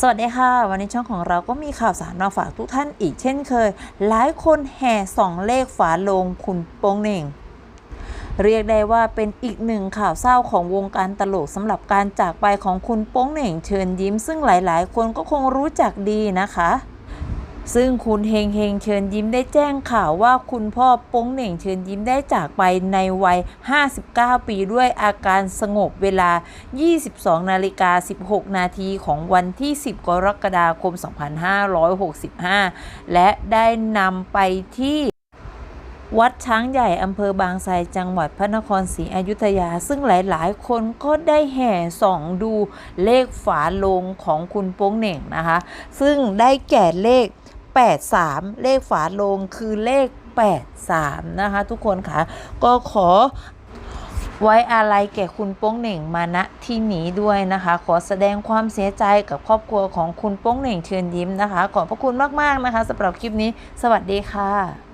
สวัสดีค่ะ วันนี้ช่องของเราก็มีข่าวสารมาฝากทุกท่านอีกเช่นเคย หลายคนแห่สองเลขฝาลงคุณโป้งเหน่ง เรียกได้ว่าเป็นอีกหนึ่งข่าวเศร้าของวงการตลกสำหรับการจากไปของคุณโป้งเหน่งเชิญยิ้ม ซึ่งหลายๆ คนก็คงรู้จักดีนะคะ ซึ่งคุณเฮงเฮงเชิญยิ้มได้แจ้งข่าวว่าคุณพ่อป้งเหน่งเชิญยิ้มได้จากไปในวัย 59 ปีด้วยอาการสงบเวลา 22 นาฬิกา 16 นาทีของวันที่ 10 กรกฎาคม 2565 และได้นำไปที่วัดช้างใหญ่อำเภอบางไทรจังหวัดพระนครศรีอยุธยา ซึ่งหลายๆ คนก็ได้แห่ส่องดูเลขฝาโลงของคุณโป้งเหน่งนะคะ ซึ่งได้แก่เลข 83 เลขฝาโลงคือเลข 83 นะคะ ทุกคนค่ะ ก็ขอไว้อาลัยแก่คุณโป้งเหน่งมาณที่นี้ด้วยนะคะ ขอแสดงความเสียใจกับครอบครัวของคุณโป้งเหน่งเชิญยิ้มนะคะ ขอบพระคุณมากๆนะคะสำหรับคลิปนี้ สวัสดีค่ะ